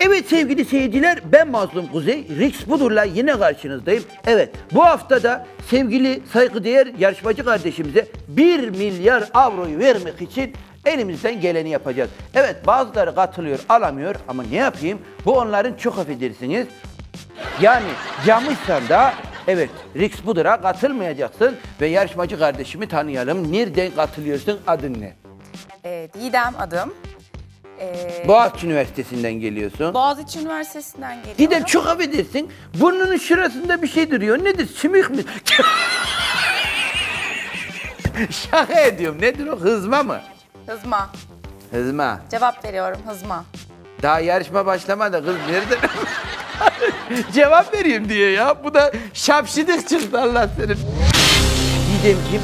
Evet sevgili seyirciler ben Mazlum Kuzey. Rix Budur'la yine karşınızdayım. Evet bu hafta da sevgili saygıdeğer yarışmacı kardeşimize 1 milyar avroyu vermek için elimizden geleni yapacağız. Evet bazıları katılıyor alamıyor ama ne yapayım bu onların çok affedersiniz. Yani camışsan da evet Rix Budur'a katılmayacaksın ve yarışmacı kardeşimi tanıyalım. Nereden katılıyorsun adın ne? Ee, Didem adım. Ee, Boğaziçi Üniversitesi'nden geliyorsun. Boğaziçi Üniversitesi'nden geliyorum. Didem çok affedersin. Burnunun şurasında bir şey duruyor. Nedir? Sümük mü? Şaka ediyorum. Nedir o? Hızma mı? Hızma. Hızma. Cevap veriyorum hızma. Daha yarışma başlamadı kız. Nereden? Cevap vereyim diye ya. Bu da şapşidik çıktı Allah senin. Didemciğim,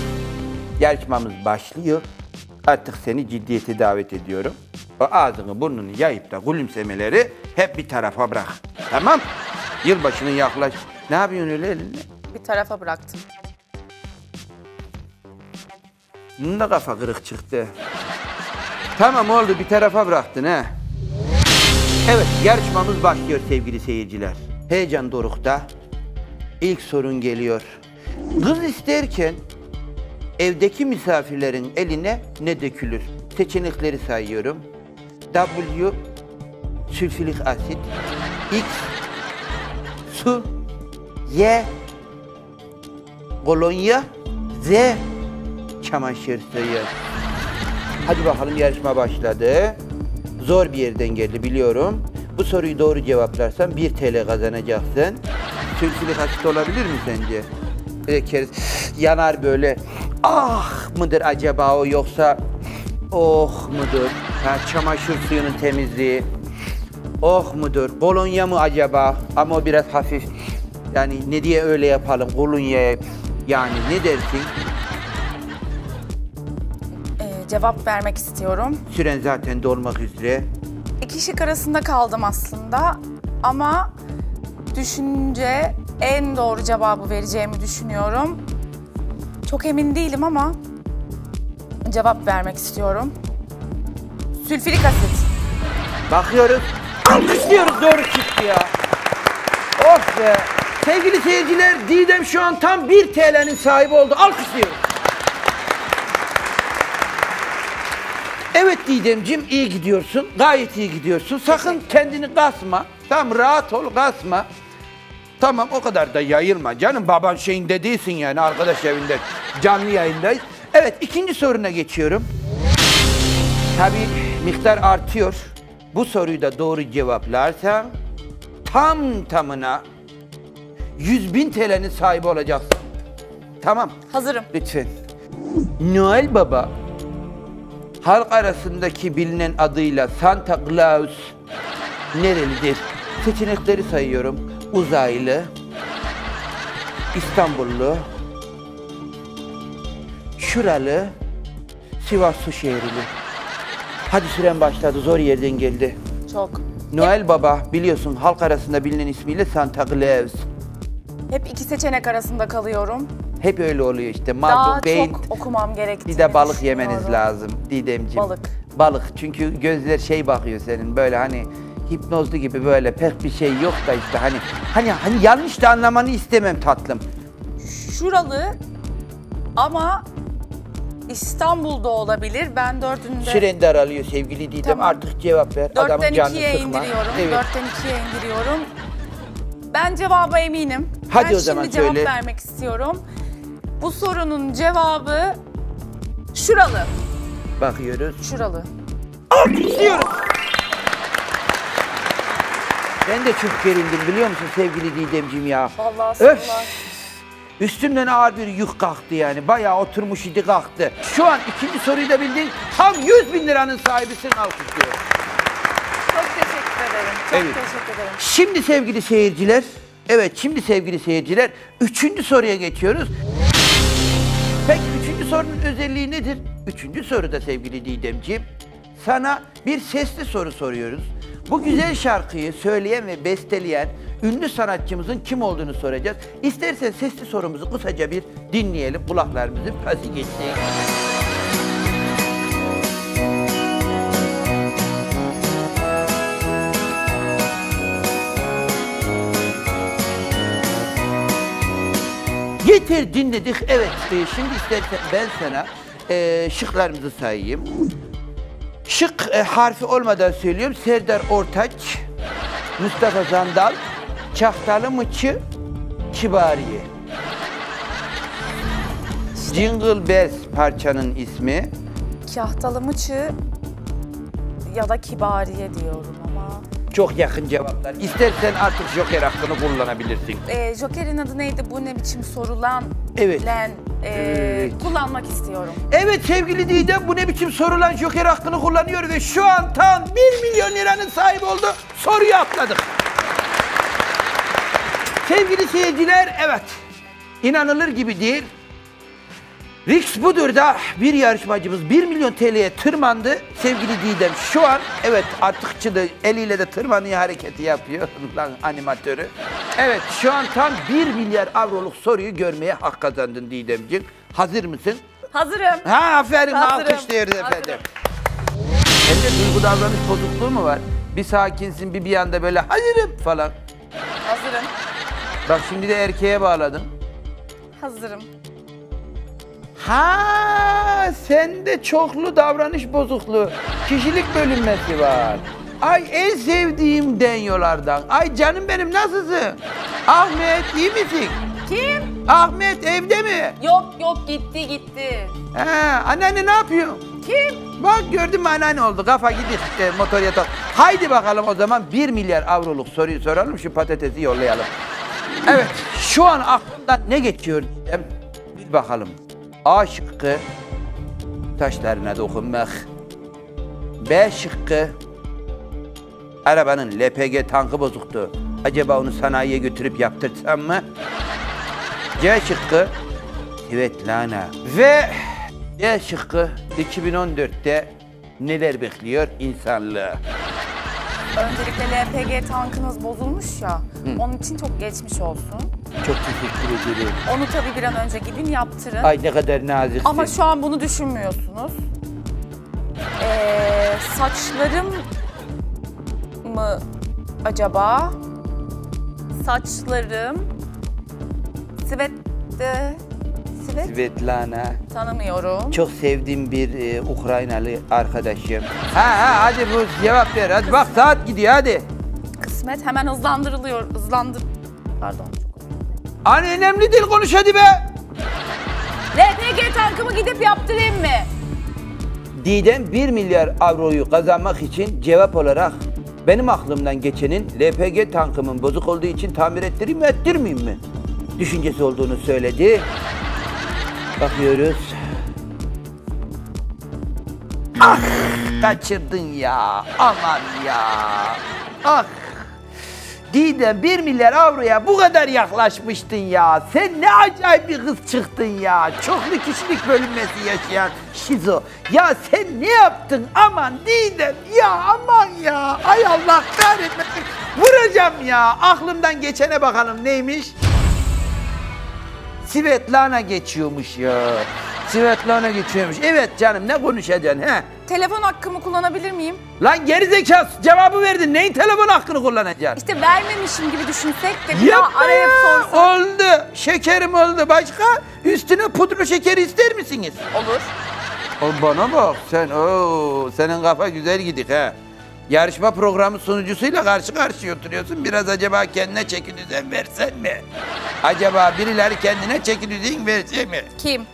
yarışmamız başlıyor. Artık seni ciddiyete davet ediyorum. O ağzını burnunu yayıp da gülümsemeleri hep bir tarafa bırak. Tamam? Yılbaşının yaklaş. Ne yapıyorsun öyle elinde? Bir tarafa bıraktım. Bunun da kafa kırık çıktı. Tamam oldu bir tarafa bıraktın ha. Evet yarışmamız başlıyor sevgili seyirciler. Heyecan dorukta. İlk sorun geliyor. Kız isterken evdeki misafirlerin eline ne dökülür? Seçenekleri sayıyorum. W sülfürik asit, X su, Y kolonya, Z çamaşır suyu. Hadi bakalım yarışma başladı. Zor bir yerden geldi biliyorum. Bu soruyu doğru cevaplarsan 1 TL kazanacaksın. Sülfürik asit olabilir mi sence? Böyle keriz yanar böyle. Ah mıdır acaba o yoksa oh mudur? Ha, çamaşır suyunun temizliği. Oh mudur? Kolonya mı acaba? Ama o biraz hafif. Yani ne diye öyle yapalım? Kolonya yani ne dersin? Ee, cevap vermek istiyorum. Süren zaten dolmak üzere. İki şık arasında kaldım aslında ama düşünce en doğru cevabı vereceğimi düşünüyorum. Çok emin değilim ama cevap vermek istiyorum. Sülfürik asit. Bakıyoruz. Alkışlıyoruz doğru çıktı ya. Of be. Sevgili seyirciler Didem şu an tam 1 TL'nin sahibi oldu. Alkışlıyoruz. Evet Didemciğim iyi gidiyorsun. Gayet iyi gidiyorsun. Sakın kendini kasma. Tamam rahat ol kasma. Tamam o kadar da yayılma. Canım baban şeyinde değilsin yani arkadaş evinde. Canlı yayındayız. Evet ikinci soruna geçiyorum. Tabii miktar artıyor. Bu soruyu da doğru cevaplarsan tam tamına 100 bin TL'nin sahibi olacaksın. Tamam, Hazırım. lütfen. Noel Baba halk arasındaki bilinen adıyla Santa Claus nerelidir? Seçenekleri sayıyorum. Uzaylı, İstanbullu, Şuralı, Sivas Su şehrili. Hadi süren başladı. Zor yerden geldi. Çok. Noel Baba biliyorsun halk arasında bilinen ismiyle Santa Claus. Hep iki seçenek arasında kalıyorum. Hep öyle oluyor işte. Daha Mazlum çok okumam gerektiğini bir de balık yemeniz düşünüyorum. lazım Didemciğim. Balık. Balık çünkü gözler şey bakıyor senin böyle hani hipnozlu gibi böyle pek bir şey yok da işte hani hani hani yanlış da anlamanı istemem tatlım. Şuralı ama İstanbul'da olabilir. Ben dördünde... Süren daralıyor sevgili Didem Tamam. artık cevap ver. Dörtten Adamın canını ikiye sıkma. indiriyorum. Evet. Dörtten ikiye indiriyorum. Ben cevaba eminim. Hadi ben o zaman şimdi cevap söyle. vermek istiyorum. Bu sorunun cevabı şuralı. Bakıyoruz. Şuralı. Alkışlıyoruz. Ben de çok gerildim biliyor musun sevgili Didemciğim ya. Vallahi Öf! Üstümden ağır bir yük kalktı yani. Bayağı oturmuş idi kalktı. Şu an ikinci soruyu da bildin. Tam 100 bin liranın sahibisin alkışlıyorum. Çok teşekkür ederim. Çok Evet. teşekkür ederim. Şimdi sevgili seyirciler, evet şimdi sevgili seyirciler, üçüncü soruya geçiyoruz. Peki üçüncü sorunun özelliği nedir? Üçüncü soruda sevgili Didemciğim, sana bir sesli soru soruyoruz. Bu güzel şarkıyı söyleyen ve besteleyen ünlü sanatçımızın kim olduğunu soracağız. İstersen sesli sorumuzu kısaca bir dinleyelim. Kulaklarımızın pası geçsin. Yeter dinledik. Evet e, şimdi istersen ben sana e, şıklarımızı sayayım. Şık e, harfi olmadan söylüyorum. Serdar Ortaç, Mustafa Zandal, Çahtalı Mıçı, Kibariye. Jingle Bells parçanın ismi. Kahtalı mıçı ya da kibariye diyorum ama. Çok yakın cevaplar. İstersen artık joker hakkını kullanabilirsin. Ee, Joker'in adı neydi? Bu ne biçim sorulan? Evet. Len, ee, Evet. Kullanmak istiyorum. Evet sevgili Didem bu ne biçim sorulan joker hakkını kullanıyor ve şu an tam 1 milyon liranın sahibi oldu. Soruyu atladık. Sevgili seyirciler evet inanılır gibi değil. Rix budur da bir yarışmacımız 1 milyon TL'ye tırmandı. Sevgili Didem şu an evet artık çıdı eliyle de tırmanıyor hareketi yapıyor lan animatörü. Evet şu an tam 1 milyar avroluk soruyu görmeye hak kazandın Didemciğim. Hazır mısın? Hazırım. Ha aferin Hazırım, alkışlıyoruz efendim. Sende duygu davranış bozukluğu mu var? Bir sakinsin bir bir anda böyle hazırım falan. Hazırım. Bak şimdi de erkeğe bağladın. Hazırım. Ha sende çoklu davranış bozukluğu, kişilik bölünmesi var. Ay en sevdiğim denyolardan. Ay canım benim nasılsın? Ahmet iyi misin? Kim? Ahmet evde mi? Yok yok gitti gitti. Ha, anneanne ne yapıyor? Kim? Bak gördün mü anneanne oldu. Kafa gidiyor işte motor yatak. Haydi bakalım o zaman 1 milyar avroluk soruyu soralım şu patatesi yollayalım. Evet şu an aklımdan ne geçiyor diyeceğim. Bir bakalım. A şıkkı taşlarına dokunmak. B şıkkı arabanın LPG tankı bozuktu. Acaba onu sanayiye götürüp yaptırsam mı? C şıkkı Svetlana. Ve D şıkkı 2014'te neler bekliyor insanlığı? Öncelikle LPG tankınız bozulmuş ya. Onun için çok geçmiş olsun. Çok teşekkür ederim. Onu tabii bir an önce gidin yaptırın. Ay ne kadar naziksin. Ama şu an bunu düşünmüyorsunuz. Ee, saçlarım mı acaba? Saçlarım Svet de Svet Svetlana. tanımıyorum. Çok sevdiğim bir e, Ukraynalı arkadaşım. Ha ha hadi bu cevap ver. Hadi bak saat gidiyor hadi. Kısmet hemen hızlandırılıyor. Hızlandır. Pardon. Hani önemli değil konuş hadi be. LPG tankımı gidip yaptırayım mı? Didem 1 milyar avroyu kazanmak için cevap olarak benim aklımdan geçenin LPG tankımın bozuk olduğu için tamir ettireyim mi ettirmeyeyim mi? Düşüncesi olduğunu söyledi. Bakıyoruz. Ah kaçırdın ya aman ya. Ah Didem 1 milyar avroya bu kadar yaklaşmıştın ya. Sen ne acayip bir kız çıktın ya. Çoklu kişilik bölünmesi yaşayan şizo. Ya sen ne yaptın aman Didem ya aman ya. Ay Allah kahretmesin. Vuracağım ya. Aklımdan geçene bakalım neymiş? Svetlana geçiyormuş ya. Svetlana geçiyormuş. Evet canım ne konuşacaksın he? Telefon hakkımı kullanabilir miyim? Lan gerizekalı cevabı verdin. Neyin telefon hakkını kullanacaksın? İşte vermemişim gibi düşünsek de bir Yapma daha arayıp ya. sorsak. Oldu. Şekerim oldu. Başka? Üstüne pudra şekeri ister misiniz? Olur. O bana bak sen o senin kafa güzel gidik ha. Yarışma programı sunucusuyla karşı karşıya oturuyorsun. Biraz acaba kendine çeki düzen versen mi? Acaba birileri kendine çeki düzen verse mi? Kim?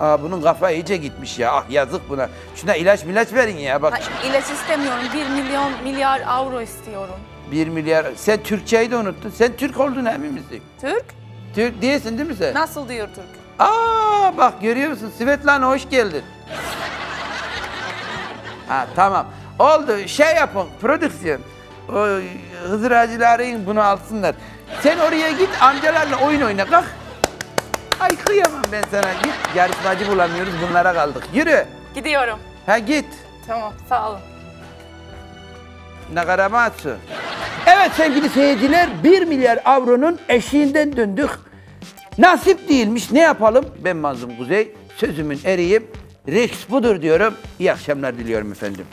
Aa bunun kafa iyice gitmiş ya. Ah yazık buna. Şuna ilaç milaç verin ya bak. Ha, ilaç istemiyorum. 1 milyon milyar avro istiyorum. Bir milyar. Sen Türkçeyi de unuttun. Sen Türk olduğunu emin misin? Türk? Türk değilsin değil mi sen? Nasıl diyor Türk? Aa bak görüyor musun? Svetlana hoş geldin. ha tamam. Oldu. Şey yapın. Prodüksiyon. O Hızır Hacı'yı arayın bunu alsınlar. Sen oraya git amcalarla oyun oyna kalk. Ay kıyamam ben sana. Git. Yarışmacı bulamıyoruz. Bunlara kaldık. Yürü. Gidiyorum. Ha git. Tamam sağ olun. Nagaramatsu. Evet sevgili seyirciler 1 milyar avronun eşiğinden döndük. Nasip değilmiş ne yapalım? Ben Mazlum Kuzey sözümün eriyim. Rex budur diyorum. İyi akşamlar diliyorum efendim.